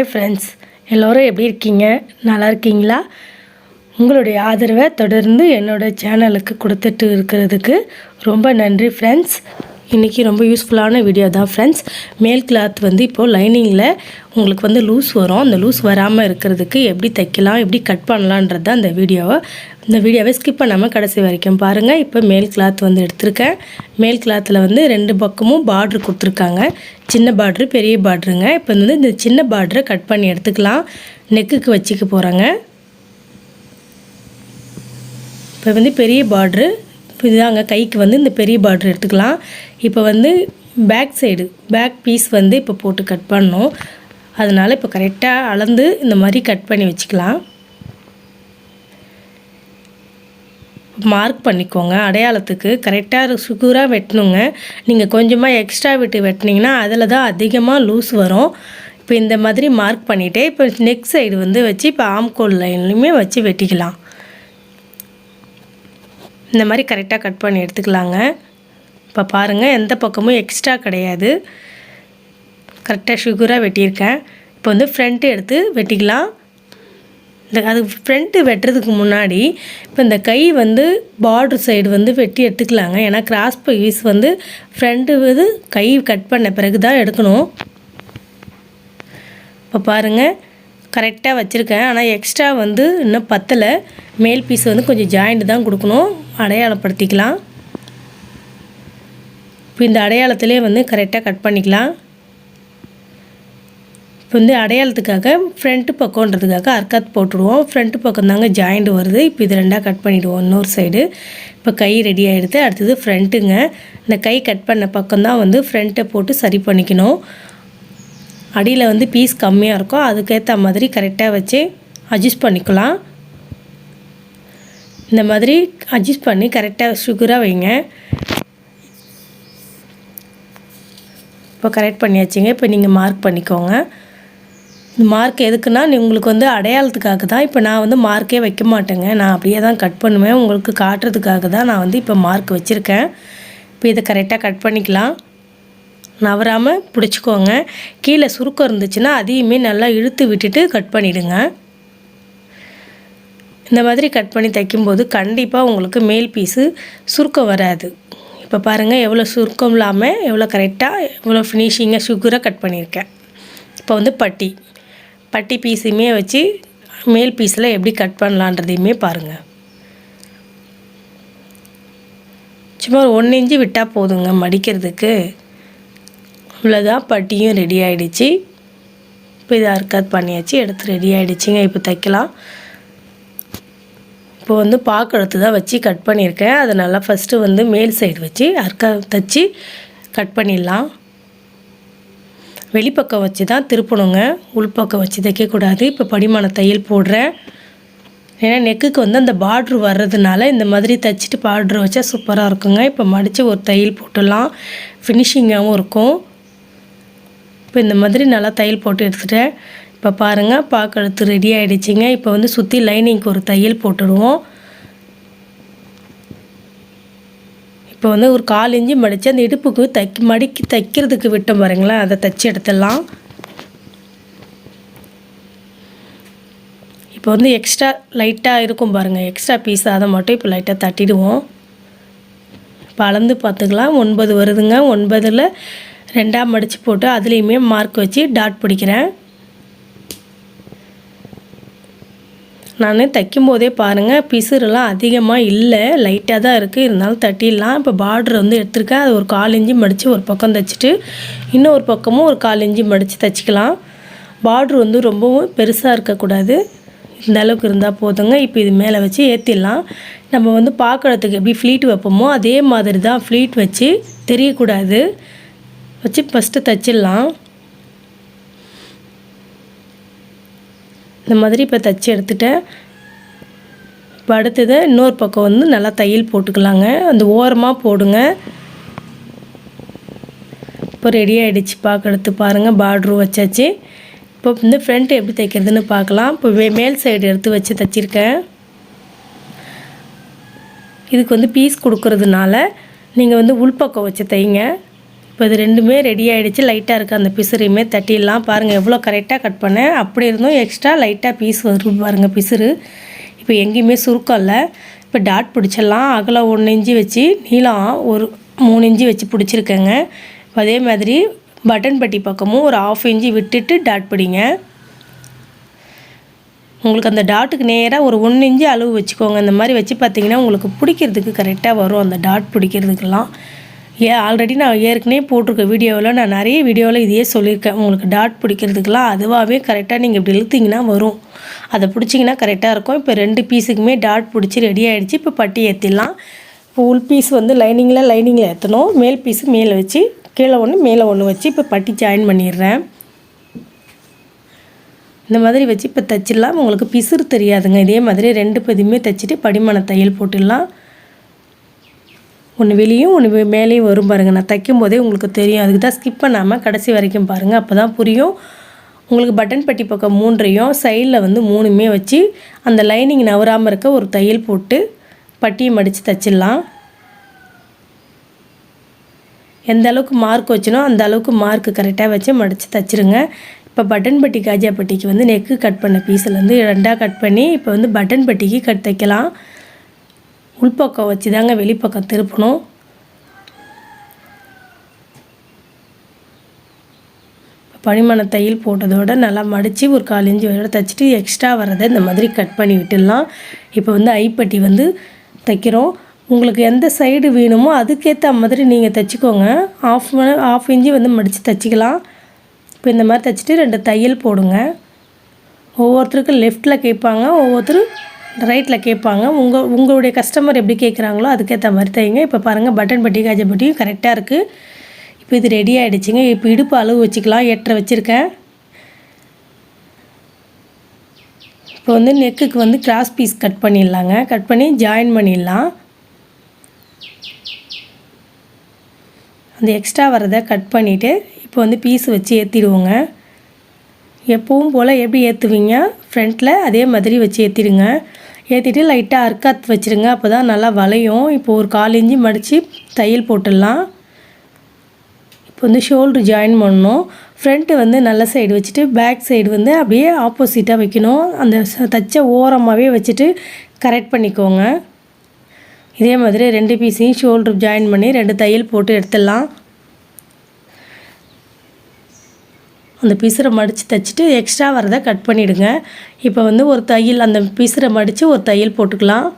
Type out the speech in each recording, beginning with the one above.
Hi friends எல்லோரும் எப்படி இருக்கீங்க? நல்லா இருக்கீங்களா? உங்களுடைய ஆதரவை தொடர்ந்து என்னோடய சேனலுக்கு கொடுத்துட்டு இருக்கிறதுக்கு ரொம்ப நன்றி ஃப்ரெண்ட்ஸ் இன்றைக்கி ரொம்ப யூஸ்ஃபுல்லான வீடியோ தான் ஃப்ரெண்ட்ஸ் மேல் கிளாத் வந்து இப்போது லைனிங்கில் உங்களுக்கு வந்து லூஸ் வரும். அந்த லூஸ் வராமல் இருக்கிறதுக்கு எப்படி தைக்கலாம் எப்படி கட் பண்ணலான்றது தான் அந்த வீடியோவை இந்த வீடியோவை ஸ்கிப் பண்ணாமல் கடைசி வரைக்கும் பாருங்கள் இப்போ மேல் கிளாத் வந்து எடுத்திருக்கேன். மேல் கிளாத்தில் வந்து ரெண்டு பக்கமும் பார்ட்ரு கொடுத்துருக்காங்க. சின்ன பார்ட்ரு பெரிய பார்ட்ருங்க இப்போ வந்து இந்த சின்ன பார்ட்ரை கட் பண்ணி எடுத்துக்கலாம். நெக்குக்கு வச்சுக்க போகிறாங்க இப்போ வந்து பெரிய பார்ட்ரு இதுதாங்க கைக்கு வந்து இந்த பெரிய பார்ட்ரு எடுத்துக்கலாம். இப்போ வந்து பேக் சைடு பேக் பீஸ் வந்து இப்போ போட்டு கட் பண்ணோம் அதனால் இப்போ கரெக்டாக அளந்து இந்த மாதிரி கட் பண்ணி வச்சுக்கலாம். மார்க் பண்ணிக்கோங்க. அடையாளத்துக்கு கரெக்டாக சுகுராக வெட்டணுங்க. நீங்கள் கொஞ்சமாக எக்ஸ்ட்ரா விட்டு வெட்டினீங்கன்னா அதில் தான் அதிகமாக லூஸ் வரும். இப்போ இந்த மாதிரி மார்க் பண்ணிவிட்டு இப்போ நெக் சைடு வந்து வச்சு இப்போ ஆம்கோல் லைன்லையுமே வச்சு வெட்டிக்கலாம். இந்த மாதிரி கரெக்டாக கட் பண்ணி எடுத்துக்கலாங்க. இப்போ பாருங்கள் எந்த பக்கமும் எக்ஸ்ட்ரா கிடையாது. கரெக்டாக சுகராக வெட்டியிருக்கேன். இப்போ வந்து ஃப்ரண்ட்டு எடுத்து வெட்டிக்கலாம். இந்த அது ஃப்ரண்ட்டு வெட்டுறதுக்கு முன்னாடி இப்போ இந்த கை வந்து பார்டர் சைடு வந்து வெட்டி எடுத்துக்கலாங்க. ஏன்னா கிராஸ் பீஸ் வந்து ஃப்ரண்ட்டு வந்து கை கட் பண்ண பிறகு தான் எடுக்கணும். இப்போ பாருங்கள் கரெக்டாக வச்சுருக்கேன். ஆனால் எக்ஸ்ட்ரா வந்து இன்னும் பத்தலை. மேல் பீஸ் வந்து கொஞ்சம் ஜாயிண்ட் தான் கொடுக்கணும். அடையாளப்படுத்திக்கலாம். இப்போ இந்த அடையாளத்திலே வந்து கரெக்டாக கட் பண்ணிக்கலாம். இப்போ வந்து அடையாளத்துக்காக ஃப்ரண்ட்டு பக்கம்ன்றதுக்காக அர்க்காத் போட்டுடுவோம். ஃப்ரண்ட்டு பக்கம் தாங்க ஜாயிண்ட் வருது. இப்போ இது ரெண்டாக கட் பண்ணிவிடுவோம் இன்னொரு சைடு இப்போ கை ரெடி ஆகிடுது அடுத்தது ஃப்ரண்ட்டுங்க இந்த கை கட் பண்ண பக்கம் தான் வந்து ஃப்ரண்ட்டை போட்டு சரி பண்ணிக்கணும். அடியில் வந்து பீஸ் கம்மியாக இருக்கும். அதுக்கேற்ற மாதிரி கரெக்டாக வச்சு அட்ஜஸ்ட் பண்ணிக்கலாம். இந்த மாதிரி அட்ஜஸ்ட் பண்ணி கரெக்டாக சுகராக வைங்க. இப்போ கரெக்ட் பண்ணியாச்சுங்க. இப்போ நீங்கள் மார்க் பண்ணிக்கோங்க. மார்க் எதுக்குன்னா உங்களுக்கு வந்து அடையாளத்துக்காக தான் இப்போ நான் வந்து மார்க்கே வைக்க மாட்டேங்க. நான் அப்படியே தான் கட் பண்ணுவேன். உங்களுக்கு காட்டுறதுக்காக தான் நான் வந்து இப்போ மார்க் வச்சுருக்கேன். இப்போ இதை கரெக்டாக கட் பண்ணிக்கலாம். நவராமல் பிடிச்சிக்கோங்க. கீழே சுருக்கம் இருந்துச்சுன்னா அதையுமே நல்லா இழுத்து விட்டுட்டு கட் பண்ணிவிடுங்க இந்த மாதிரி கட் பண்ணி தைக்கும்போது கண்டிப்பாக உங்களுக்கு மேல் பீஸு சுருக்கம் வராது. இப்போ பாருங்கள் எவ்வளோ சுருக்கம் இல்லாமல் எவ்வளோ கரெக்டாக எவ்வளோ ஃபினிஷிங்காக சுகராக கட் பண்ணியிருக்கேன். இப்போ வந்து பட்டி. பட்டி பீஸுமே வச்சு மேல் பீஸில் எப்படி கட் பண்ணலான்றதையுமே பாருங்கள் சும்மா ஒரு ஒன்று இன்ச்சு விட்டால் போதுங்க மடிக்கிறதுக்கு. இவ்வளோதான் பட்டியும் ரெடி ஆகிடுச்சு இப்போ இதை அர்க்காத் பண்ணியாச்சு எடுத்து ரெடி ஆகிடுச்சிங்க இப்போ தைக்கலாம். இப்போ வந்து பாக்கெடுத்து தான் வச்சு கட் பண்ணியிருக்கேன். அதை நல்லா ஃபஸ்ட்டு வந்து மேல் சைடு வச்சு அர்க்கா தைச்சி கட் பண்ணிடலாம். வெளிப்பக்கம் வச்சு தான் திருப்பணுங்க. உள்பக்கம் வச்சு தைக்கக்கூடாது. இப்போ படிமான தையல் போடுறேன். ஏன்னா நெக்குக்கு வந்து அந்த பார்ட்ரு வர்றதுனால இந்த மாதிரி தைச்சிட்டு பார்ட்ரு வச்சா சூப்பராக இருக்குங்க. இப்போ மடித்து ஒரு தையல் போட்டுடலாம். ஃபினிஷிங்காகவும் இருக்கும். இப்போ இந்த மாதிரி நல்லா தையல் போட்டு எடுத்துட்டேன். இப்போ பாருங்கள் பார்க்கறது ரெடி ஆகிடுச்சிங்க இப்போ வந்து சுற்றி லைனிங்க்கு ஒரு தையல் போட்டுடுவோம். இப்போ வந்து ஒரு கால் இஞ்சி மடித்து அந்த இடுப்புக்கு தைக் மடிக்கி தைக்கிறதுக்கு விட்டோம் பாருங்களேன். அதை தைச்சி எடுத்துடலாம். இப்போ வந்து எக்ஸ்ட்ரா லைட்டாக இருக்கும் பாருங்கள் எக்ஸ்ட்ரா பீஸ் அதை மட்டும் இப்போ லைட்டாக தட்டிடுவோம். இப்போ அளந்து பார்த்துக்கலாம். ஒன்பது வருதுங்க. ஒன்பதில் ரெண்டாக மடித்து போட்டு அதுலேயுமே மார்க் வச்சு டாட் பிடிக்கிறேன். நான் தைக்கும் போதே பாருங்கள் பிசுறுலாம் அதிகமாக இல்லை லைட்டாக தான் இருக்குது இருந்தாலும் தட்டிடலாம். இப்போ பார்டர் வந்து எடுத்துருக்கேன். அது ஒரு கால் இஞ்சி மடித்து ஒரு பக்கம் தைச்சிட்டு இன்னொரு பக்கமும் ஒரு கால் இஞ்சி மடித்து தைச்சிக்கலாம். பார்ட்ரு வந்து ரொம்பவும் பெருசாக இருக்கக்கூடாது. இந்த அளவுக்கு இருந்தால் போதுங்க. இப்போ இது மேலே வச்சு ஏற்றிடலாம் நம்ம வந்து பார்க்குறதுக்கு எப்படி ஃப்ளீட் வைப்போமோ அதே மாதிரி தான் ஃப்ளீட் வச்சு தெரியக்கூடாது. வச்சு ஃபஸ்ட்டு தைச்சிடலாம். இந்த மாதிரி இப்போ தைச்சி எடுத்துட்டேன். இப்போ அடுத்தது இன்னொரு பக்கம் வந்து நல்லா தையல் போட்டுக்கலாங்க. அந்த ஓரமாக போடுங்க. இப்போ ரெடி ஆகிடுச்சு பார்க்கறது பாருங்கள் பார்ட்ரு வச்சாச்சு. இப்போ வந்து ஃப்ரண்ட் எப்படி தைக்கிறதுன்னு பார்க்கலாம். இப்போ மேல் சைடு எடுத்து வச்சு தைச்சிருக்கேன். இதுக்கு வந்து பீஸ் கொடுக்கறதுனால நீங்கள் வந்து உள்பக்கம் வச்சு தைங்க. இப்போ இது ரெண்டுமே ரெடி ஆகிடுச்சு லைட்டாக இருக்குது அந்த பிசுறையுமே தட்டிடலாம். பாருங்கள் எவ்வளோ கரெக்டாக கட் பண்ணேன். அப்படி இருந்தும் எக்ஸ்ட்ரா லைட்டாக பீஸ் வரும் பாருங்கள் பிசுறு. இப்போ எங்கேயுமே சுருக்கம் இல்லை. இப்போ டாட் பிடிச்சிடலாம். அகலம் ஒன்று இஞ்சி வச்சு நீளம் ஒரு மூணு இஞ்சி வச்சு பிடிச்சிருக்கேங்க. அதே மாதிரி பட்டன் பட்டி பக்கமும் ஒரு ஆஃப் இஞ்சி விட்டுட்டு டாட் பிடிங்க. உங்களுக்கு அந்த டாட்டுக்கு நேராக ஒரு ஒன்று இஞ்சி அளவு வச்சுக்கோங்க. இந்த மாதிரி வச்சு பார்த்தீங்கன்னா உங்களுக்கு பிடிக்கிறதுக்கு கரெக்டாக வரும் அந்த டாட் பிடிக்கிறதுக்கெல்லாம். ஏன் ஆல்ரெடி நான் ஏற்கனவே போட்டிருக்க வீடியோவில் நான் நிறைய வீடியோவில் இதையே சொல்லியிருக்கேன். உங்களுக்கு டாட் பிடிக்கிறதுக்கெல்லாம் அதுவாகவே கரெக்டாக நீங்கள் இப்படி இழுத்திங்கன்னா வரும். அதை பிடிச்சிங்கன்னா கரெக்டாக இருக்கும். இப்போ ரெண்டு பீஸுக்குமே டாட் பிடிச்சி ரெடி ஆகிடுச்சு இப்போ பட்டி ஏற்றிடலாம் இப்போ உள் பீஸ் வந்து லைனிங்கில் லைனிங்கில் ஏற்றணும் மேல் பீஸு மேலே வச்சு கீழே ஒன்று மேலே ஒன்று வச்சு இப்போ பட்டி ஜாயின் பண்ணிடுறேன். இந்த மாதிரி வச்சு இப்போ தைச்சிடலாம். உங்களுக்கு பிசுறு தெரியாதுங்க. இதே மாதிரி ரெண்டு பதியுமே தைச்சிட்டு படிமான தையல் போட்டுடலாம். ஒன்று வெளியும் ஒன்று மேலேயும் வரும் பாருங்கள் நான் தைக்கும் போதே உங்களுக்கு தெரியும். அதுக்கு தான் ஸ்கிப் பண்ணாமல் கடைசி வரைக்கும் பாருங்கள் அப்போ தான் புரியும். உங்களுக்கு பட்டன் பட்டி பக்கம் மூன்றையும் சைடில் வந்து மூணுமே வச்சு அந்த லைனிங் நவராமல் இருக்க ஒரு தையல் போட்டு பட்டியை மடித்து தைச்சிடலாம். எந்த அளவுக்கு மார்க் வச்சுனோ அந்த அளவுக்கு மார்க் கரெக்டாக வச்சு மடித்து தைச்சிருங்க. இப்போ பட்டன் பட்டி காஜா பட்டிக்கு வந்து நெக்கு கட் பண்ண பீஸில் வந்து ரெண்டாக கட் பண்ணி இப்போ வந்து பட்டன் பட்டிக்கு கட் தைக்கலாம். உள்பக்கம் வச்சு தாங்க வெளிப்பக்கம் திருப்பணும். பனிமண தையல் போட்டதோட நல்லா மடித்து ஒரு கால் இஞ்சி வர தைச்சிட்டு எக்ஸ்ட்ரா வரதை இந்த மாதிரி கட் பண்ணி விட்டுடலாம். இப்போ வந்து ஐப்பட்டி வந்து தைக்கிறோம். உங்களுக்கு எந்த சைடு வேணுமோ அதுக்கேற்ற மாதிரி நீங்கள் தைச்சிக்கோங்க. ஆஃப் ஆஃப் இஞ்சி வந்து மடித்து தைச்சிக்கலாம். இப்போ இந்த மாதிரி தைச்சிட்டு ரெண்டு தையல் போடுங்க. ஒவ்வொருத்தருக்கும் லெஃப்ட்டில் கேட்பாங்க ஒவ்வொருத்தரும் ரைட்டில் கேட்பாங்க. உங்கள் உங்களுடைய கஸ்டமர் எப்படி கேட்குறாங்களோ அதுக்கேற்ற மாதிரி தைங்க இப்போ பாருங்கள் பட்டன் பட்டி காஜ பட்டியும் கரெக்டாக இருக்குது இப்போ இது ரெடி ஆகிடுச்சிங்க இப்போ இடுப்பு அளவு வச்சுக்கலாம். எட்டரை வச்சுருக்கேன். இப்போ வந்து நெக்குக்கு வந்து கிராஸ் பீஸ் கட் பண்ணிடலாங்க. கட் பண்ணி ஜாயின் பண்ணிடலாம். அந்த எக்ஸ்ட்ரா வரதை கட் பண்ணிவிட்டு இப்போ வந்து பீஸ் வச்சு ஏற்றிடுவோங்க எப்பவும் போல் எப்படி ஏற்றுவீங்க ஃப்ரண்ட்டில் அதே மாதிரி வச்சு ஏற்றிடுங்க ஏற்றிட்டு லைட்டாக அர்க்காத் வச்சுருங்க. அப்போ தான் நல்லா வளையும். இப்போ ஒரு கால் இஞ்சி மடித்து தையல் போட்டுடலாம். இப்போ வந்து ஷோல்ட்ரு ஜாயின் பண்ணணும். ஃப்ரண்ட்டு வந்து நல்ல சைடு வச்சுட்டு பேக் சைடு வந்து அப்படியே ஆப்போசிட்டாக வைக்கணும். அந்த தச்ச ஓரமாகவே வச்சுட்டு கரெக்ட் பண்ணிக்கோங்க. இதே மாதிரி ரெண்டு பீஸையும் ஷோல்ட்ரு ஜாயின் பண்ணி ரெண்டு தையல் போட்டு எடுத்துடலாம். அந்த பீஸரை மடித்து தைச்சிட்டு எக்ஸ்ட்ரா வரதை கட் பண்ணிவிடுங்க இப்போ வந்து ஒரு தையல் அந்த பிசுரை மடித்து ஒரு தையல் போட்டுக்கலாம்.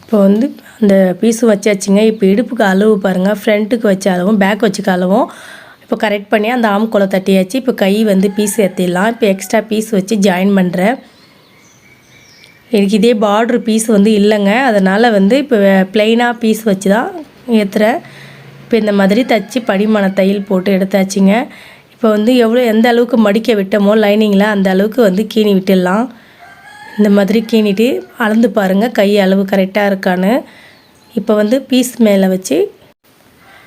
இப்போ வந்து அந்த பீஸும் வச்சாச்சுங்க. இப்போ இடுப்புக்கு அளவு பாருங்கள் ஃப்ரண்ட்டுக்கு வச்ச அளவும் பேக் வச்சுக்க அளவும். இப்போ கரெக்ட் பண்ணி அந்த ஆம்குளை தட்டியாச்சு. இப்போ கை வந்து பீஸ் ஏற்றிடலாம் இப்போ எக்ஸ்ட்ரா பீஸ் வச்சு ஜாயின் பண்ணுறேன் எனக்கு இதே பார்ட்ரு பீஸ் வந்து இல்லைங்க. அதனால் வந்து இப்போ ப்ளைனாக பீஸ் வச்சு தான் ஏற்றுறேன் இப்போ இந்த மாதிரி தச்சு படிமான தையல் போட்டு எடுத்தாச்சுங்க. இப்போ வந்து எவ்வளோ எந்த அளவுக்கு மடிக்க விட்டோமோ லைனிங்கில் அந்த அளவுக்கு வந்து கீனி விட்டுடலாம். இந்த மாதிரி கீனிட்டு அளந்து பாருங்கள் கை அளவு கரெக்டாக இருக்கான்னு. இப்போ வந்து பீஸ் மேலே வச்சு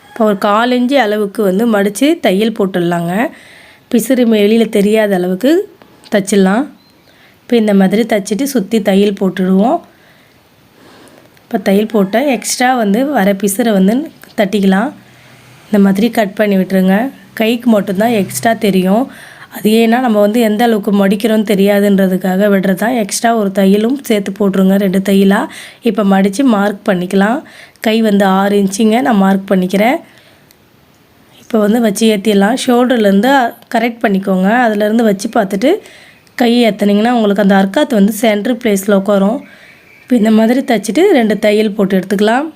இப்போ ஒரு காலஞ்சி அளவுக்கு வந்து மடித்து தையல் போட்டுடலாங்க. பிசுறு வெளியில் தெரியாத அளவுக்கு தச்சிடலாம். இப்போ இந்த மாதிரி தைச்சிட்டு சுற்றி தையல் போட்டுடுவோம். இப்போ தையல் போட்டால் எக்ஸ்ட்ரா வந்து வர பிசுரை வந்து தட்டிக்கலாம். இந்த மாதிரி கட் பண்ணி விட்டுருங்க. கைக்கு மட்டும்தான் எக்ஸ்ட்ரா தெரியும். அது ஏன்னா நம்ம வந்து எந்த அளவுக்கு மடிக்கிறோன்னு தெரியாதுன்றதுக்காக விடுறது தான் எக்ஸ்ட்ரா ஒரு தையலும் சேர்த்து போட்டுருங்க. ரெண்டு தையலாக இப்போ மடித்து மார்க் பண்ணிக்கலாம். கை வந்து ஆறு இன்ச்சிங்க நான் மார்க் பண்ணிக்கிறேன். இப்போ வந்து வச்சு ஏற்றிடலாம் ஷோல்டர்லேருந்து கரெக்ட் பண்ணிக்கோங்க. அதுலேருந்து வச்சு பார்த்துட்டு கை ஏற்றுனீங்கன்னா உங்களுக்கு அந்த அர்க்காத்து வந்து சென்ட்ரு ப்ளேஸில் உட்காரும். இப்போ இந்த மாதிரி தைச்சிட்டு ரெண்டு தையல் போட்டு எடுத்துக்கலாம்.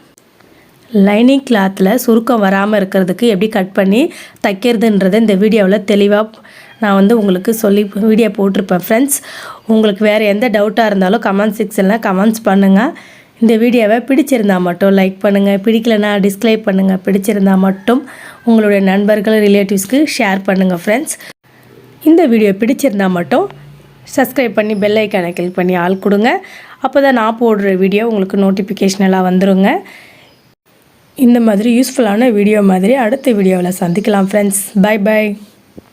லைனிங் கிளாத்தில் சுருக்கம் வராமல் இருக்கிறதுக்கு எப்படி கட் பண்ணி தைக்கிறதுன்றதை இந்த வீடியோவில் தெளிவாக நான் வந்து உங்களுக்கு சொல்லி வீடியோ போட்டிருப்பேன். ஃப்ரெண்ட்ஸ் உங்களுக்கு வேறு எந்த டவுட்டாக இருந்தாலும் கமெண்ட் செக்ஷனில் கமெண்ட்ஸ் பண்ணுங்கள் இந்த வீடியோவை பிடிச்சிருந்தால் மட்டும் லைக் பண்ணுங்கள் பிடிக்கலனா டிஸ்கிரைப் பண்ணுங்கள் பிடிச்சிருந்தால் மட்டும் உங்களுடைய நண்பர்கள் ரிலேட்டிவ்ஸ்க்கு ஷேர் பண்ணுங்கள் ஃப்ரெண்ட்ஸ் இந்த வீடியோ பிடிச்சிருந்தால் மட்டும் சப்ஸ்கிரைப் பண்ணி பெல் ஐக்கானை கிளிக் பண்ணி ஆள் கொடுங்க. அப்போ தான் நான் போடுற வீடியோ உங்களுக்கு நோட்டிஃபிகேஷன் எல்லாம் வந்துடுங்க இந்த மாதிரி யூஸ்ஃபுல்லான வீடியோ மாதிரி அடுத்த வீடியோவில் சந்திக்கலாம் ஃப்ரெண்ட்ஸ் பை பாய்